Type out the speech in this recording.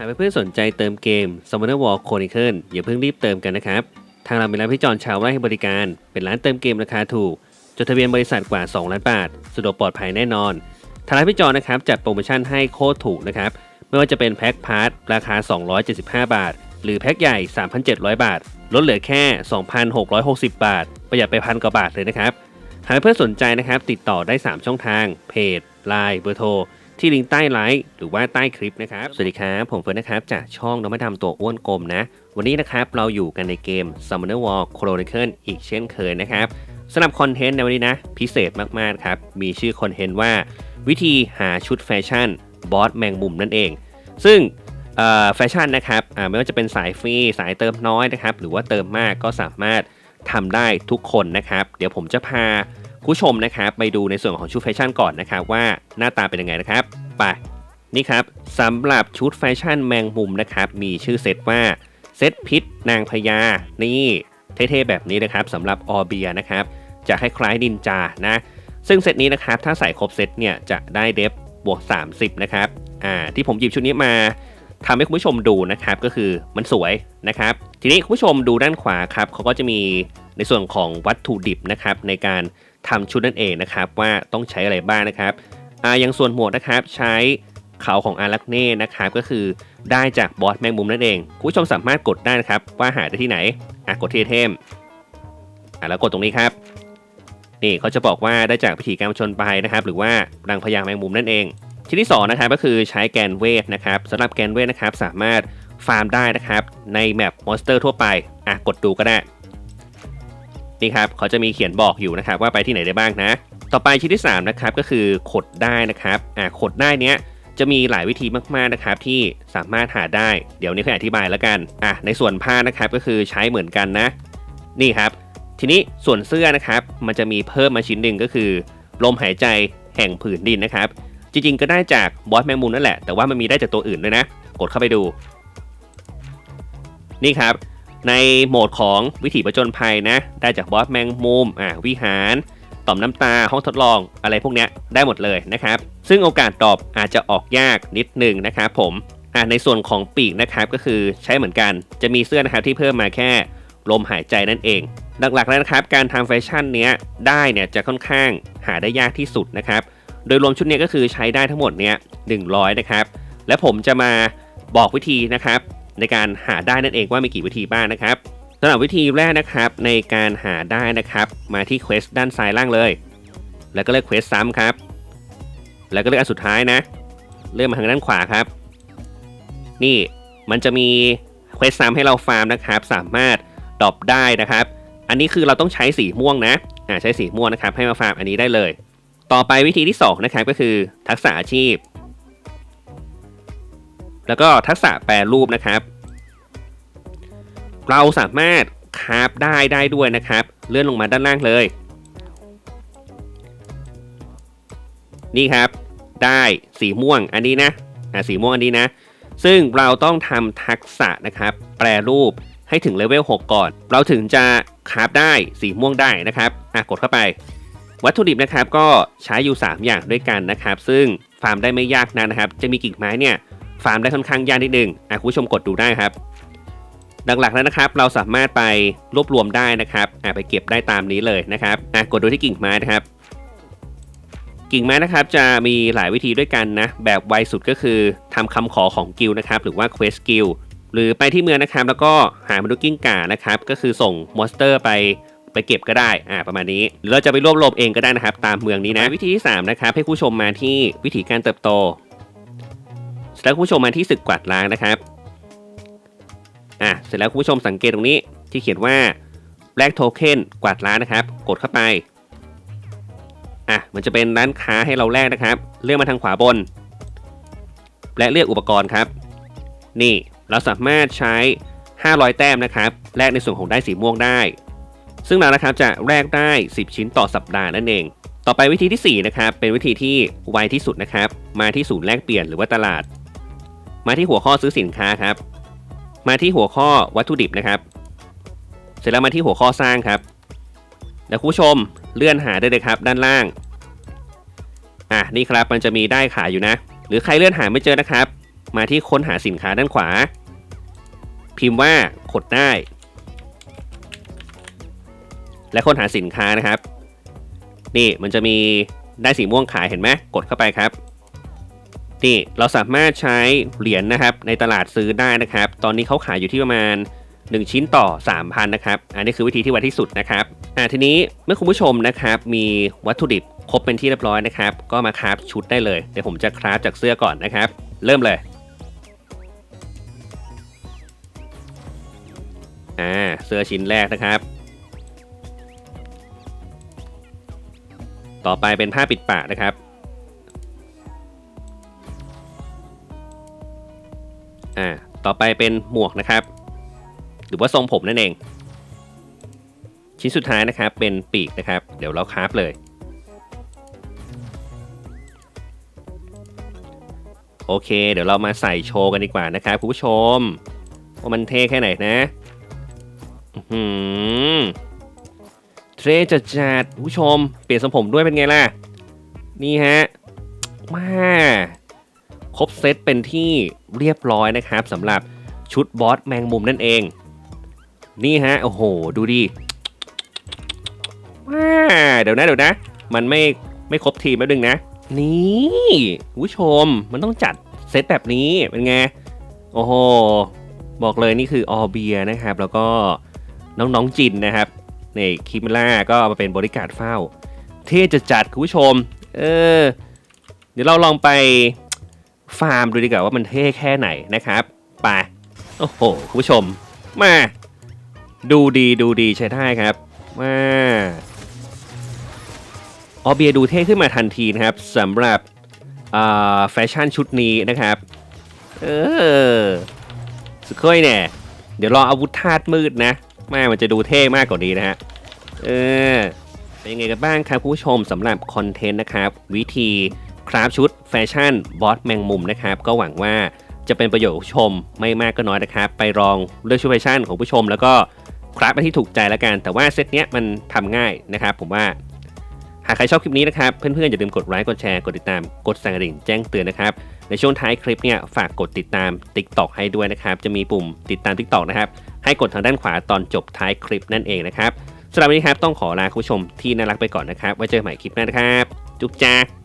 หากเพื่อนๆสนใจเติมเกม Summoner War Chronicle อย่าเพิ่งรีบเติมกันนะครับ ทางเรามีร้านพี่จอนชาวไร่ให้บริการ เป็นร้านเติมเกมราคาถูก จดทะเบียนบริษัทกว่า 2 ล้านบาทสะดวกปลอดภัยแน่นอน ทางร้านพี่จอนนะครับจัดโปรโมชั่นให้โคตรถูกนะครับ ไม่ว่าจะเป็นแพ็คพาร์ทราคา 275 บาท หรือแพ็คใหญ่ 3,700 บาท ลดเหลือแค่ 2,660 บาท ประหยัดไปพันกว่าบาทเลยนะครับ หากเพื่อนสนใจนะครับติดต่อได้ 3 ช่องทาง เพจ Line เบอร์โทร ที่ลิงก์ใต้ไลฟ์หรือว่าใต้คลิปนะครับ สวัสดีครับ ผมเฟิร์นนะครับ จากช่องนวัตดำตัวอ้วนกลมนะ วันนี้นะครับ เราอยู่กันในเกม Summoner War Chronicle อีกเช่นเคยนะครับสำหรับคอนเทนต์ในวันนี้นะ พิเศษมากๆครับ มีชื่อคอนเทนต์ว่า วิธีหาชุดแฟชั่นบอสแมงมุมนั่นเอง ซึ่งแฟชั่นนะครับไม่ว่าจะเป็นสายฟรีสายเติมน้อยนะครับ หรือว่าเติมมากก็สามารถทำได้ทุกคนนะครับ เดี๋ยวผมจะพา ผู้ชมนะครับไปดูในส่วนของชุดแฟชั่นก่อนนะครับว่าหน้าตาเป็นยังไงนะครับไปนี่ครับสำหรับชุดแฟชั่นแมงมุมนะครับมีชื่อเซตว่าเซตพิษนางพญานี่เท่ๆแบบนี้นะครับสำหรับออเบียนะครับจะคล้ายๆนินจานะ ซึ่งเซตนี้นะครับถ้าใส่ครบเซตเนี่ยจะได้เดฟบวก 30 นะครับอ่าที่ผมหยิบชุดนี้มาทำให้คุณผู้ชมดูนะครับก็คือมันสวยนะครับ ทีนี้คุณผู้ชมดูด้านขวาครับเขาก็จะมีในส่วนของวัตถุดิบนะครับในการ ทำชุดนั่นเองนะครับว่าต้องใช้อะไรบ้างนะครับอ่าอย่างส่วนหมวกนะครับใช้เขาของอารักเน่นะครับก็คือได้จากบอสแมงมุมนั่นเองคุณผู้ชมสามารถกดได้นะครับว่าหาได้ที่ไหนอะกดที่ไอเทมอะแล้วกดตรงนี้ครับ นี่เขาจะบอกว่าได้จากพิธีกรรมชนไปนะครับ หรือว่ารังพญาแมงมุมนั่นเองชิ้นที่สองนะครับก็คือใช้แกนเวทนะครับสำหรับแกนเวทนะครับสามารถฟาร์มได้นะครับในแมปมอนสเตอร์ทั่วไปอะกดดูก็ได้ นี่ครับเขาจะมีเขียนบอกอยู่นะครับว่าไปที่ไหนได้บ้างนะ ต่อไปชิ้นที่3นะครับก็คือขดได้นะครับอะขดได้เนี้ยจะมีหลายวิธีมากๆนะครับที่สามารถหาได้ เดี๋ยวนี้ค่อยอธิบายแล้วกันอะในส่วนผ้านะครับก็คือใช้เหมือนกันนะ นี่ครับ ทีนี้ส่วนเสื้อนะครับ มันจะมีเพิ่มมาชิ้นหนึ่งก็คือ ลมหายใจแห่งผืนดินนะครับ จริงๆ ก็ได้จากบอสแมงมุมนั่นแหละแต่ว่ามันมีได้จากตัวอื่นด้วยนะ กดเข้าไปดู นี่ครับ ในโหมดของวิถีประจนภัยนะ ได้จากบอสแมงมุมอ่าวิหาร ต่อมน้ำตาห้องทดลองอะไรพวกเนี้ยได้หมดเลยนะครับ ซึ่งโอกาสตอบอาจจะออกยากนิดหนึ่งนะครับผมอ่าในส่วนของปีกนะครับก็คือใช้เหมือนกันจะมีเสื้อนะครับที่เพิ่มมาแค่ลมหายใจนั่นเอง หลักๆแล้วนะครับการทำแฟชั่นเนี้ยได้เนี่ยจะค่อนข้างหาได้ยากที่สุดนะครับ โดยรวมชุดเนี้ยก็คือใช้ได้ทั้งหมดเนี้ย100 นะครับ และผมจะมาบอกวิธีนะครับ ในการหาได้นั่นเองว่ามีกี่วิธีบ้างนะครับสำหรับวิธีแรกนะครับในการหาได้นะครับ มาที่เควสด้านซ้ายล่างเลย แล้วก็เลือกเควสซ้ำครับ แล้วก็เลือกอันสุดท้ายนะ เลื่อนมาทางด้านขวาครับ นี่มันจะมีเควสซ้ำให้เราฟาร์มนะครับ สามารถดรอปได้นะครับ อันนี้คือเราต้องใช้สีม่วงนะอ่าใช้สีม่วงนะครับ ให้มาฟาร์มอันนี้ได้เลย ต่อไปวิธีที่2นะครับก็คือทักษะอาชีพ แล้วก็ทักษะแปรรูปนะครับ เราสามารถคาฟได้ได้ด้วยนะครับ เลื่อนลงมาด้านล่างเลย นี่ครับได้สีม่วงอันนี้นะอ่าสีม่วงอันนี้นะ ซึ่งเราต้องทำทักษะนะครับ แปรรูปให้ถึงเลเวล6ก่อน เราถึงจะคาฟได้สีม่วงได้นะครับอะกดเข้าไป วัตถุดิบนะครับก็ใช้อยู่ 3 อย่างด้วยกันนะครับ ซึ่งฟาร์มได้ไม่ยากนะนะครับ จะมีกิ่งไม้เนี่ย ฟาร์มได้ค่อนข้างยากนิดนึงอะคุณผู้ชมกดดูได้ครับ หลักๆแล้วนะครับ เราสามารถไปรวบรวมได้นะครับอะไปเก็บได้ตามนี้เลยนะครับอะกดดูที่กิ่งไม้นะครับ กิ่งไม้นะครับจะมีหลายวิธีด้วยกันนะ แบบไวสุดก็คือทำคำขอของกิลด์นะครับ หรือว่า Quest Guild หรือไปที่เมืองนะครับ แล้วก็หามนุษย์กิ้งก่านะครับ ก็คือส่งมอนสเตอร์ไปไปเก็บก็ได้อ่าประมาณนี้ หรือเราจะไปรวบรวมเองก็ได้นะครับ ตามเมืองนี้นะ วิธีที่ 3 นะครับ ให้ผู้ชมมาที่วิธีการเติบโต เสร็จแล้วคุณผู้ชมมาที่ศึกกวาดล้างนะครับอะเสร็จแล้วคุณผู้ชมสังเกตตรงนี้ที่เขียนว่าแลกโทเค็นกวาดล้างนะครับ กดเข้าไปอะมันจะเป็นร้านค้าให้เราแลกนะครับ เลื่อนมาทางขวาบน และเลือกอุปกรณ์ครับ นี่เราสามารถใช้ 500 แต้มนะครับแลกในส่วนของได้สีม่วงได้ ซึ่งเรานะครับจะแลกได้ 10 ชิ้นต่อสัปดาห์นั่นเอง ต่อไปวิธีที่ 4 นะครับ เป็นวิธีที่ไวที่สุดนะครับ มาที่ศูนย์แลกเปลี่ยนหรือว่าตลาด มาที่หัวข้อซื้อสินค้าครับ มาที่หัวข้อวัตถุดิบนะครับ เสร็จแล้วมาที่หัวข้อสร้างครับแล้วคุณผู้ชมเลื่อนหาได้เลยครับ ด้านล่าง อะนี่ครับมันจะมีได้ขายอยู่นะ หรือใครเลื่อนหาไม่เจอนะครับ มาที่ค้นหาสินค้าด้านขวา พิมพ์ว่ากดได้ และค้นหาสินค้านะครับ นี่มันจะมีได้สีม่วงขายเห็นไหมกดเข้าไปครับ นี่เราสามารถใช้เหรียญนะครับในตลาดซื้อได้นะครับ ตอนนี้เขาขายอยู่ที่ประมาณ 1 ชิ้นต่อ 3,000นะครับอันนี้คือวิธีที่ไวที่สุดนะครับอ่าทีนี้เมื่อคุณผู้ชมนะครับมีวัตถุดิบครบเป็นที่เรียบร้อยนะครับ ก็มาคราฟชุดได้เลยเดี๋ยวผมจะคราฟจากเสื้อก่อนนะครับ เริ่มเลยอ่าเสื้อชิ้นแรกนะครับ ต่อไปเป็นผ้าปิดปากนะครับ ต่อไปเป็นหมวกนะครับ หรือว่าทรงผมนั่นเอง ชิ้นสุดท้ายนะครับเป็นปีกนะครับ เดี๋ยวเราคราฟเลยโอเค เดี๋ยวเรามาใส่โชว์กันดีกว่านะครับคุณผู้ชมว่ามันเท่แค่ไหนนะหือเท่จัดจัดๆผู้ชม เปลี่ยนทรงผมด้วยเป็นไงล่ะ นี่ฮะ มา ครบเซตเป็นที่เรียบร้อยนะครับสำหรับชุดบอสแมงมุมนั่นเอง นี่ฮะ โอ้โห ดูดิว้าเดี๋ยวนะเดี๋ยวนะ มันไม่ไม่ครบทีมแป๊บนึงนะ นี่ผู้ชมมันต้องจัดเซตแบบนี้เป็นไง โอ้โห บอกเลยนี่คือออเบียนะครับ แล้วก็น้องๆจินนะครับในคิมล่าก็มาเป็นบริการเฝ้า เท่จะจัดคุณผู้ชม เออ เดี๋ยวเราลองไป ฟาร์มดูดีกว่าว่ามันเท่แค่ไหนนะครับไปโอ้โหคุณผู้ชมมาดูดีดูดีใช้ได้ครับมาออเบียดูเท่ขึ้นมาทันทีนะครับสำหรับแฟชั่นชุดนี้นะครับ เออสุดค่อยเนี่ยเดี๋ยวรออาวุธธาตุมืดนะแม่มันจะดูเท่มากกว่านี้นะฮะเออเป็นยังไงกันบ้างครับคุณผู้ชมสำหรับคอนเทนต์นะครับ วิธี คราฟชุดแฟชั่นบอสแมงมุมนะครับ ก็หวังว่าจะเป็นประโยชน์ผู้ชมไม่มากก็น้อยนะครับ ไปลองเลือกชุดแฟชั่นของผู้ชม แล้วก็คราฟไปที่ถูกใจแล้วกัน แต่ว่าเซตเนี้ยมันทำง่ายนะครับ ผมว่าหากใครชอบคลิปนี้นะครับ เพื่อนๆ อย่าลืมกดไลค์กดแชร์กดติดตามกดสั่นกระดิ่งแจ้งเตือนนะครับ ในช่วงท้ายคลิปเนี่ยฝากกดติดตาม TikTok ให้ด้วยนะครับ จะมีปุ่มติดตาม TikTok นะครับ ให้กดทางด้านขวาตอนจบท้ายคลิปนั่นเองนะครับสำหรับวันนี้ครับต้องขอลาคุณผู้ชมที่น่ารักไปก่อนนะครับ ไว้เจอกันใหม่คลิปหน้านะครับ จุ๊บจ้า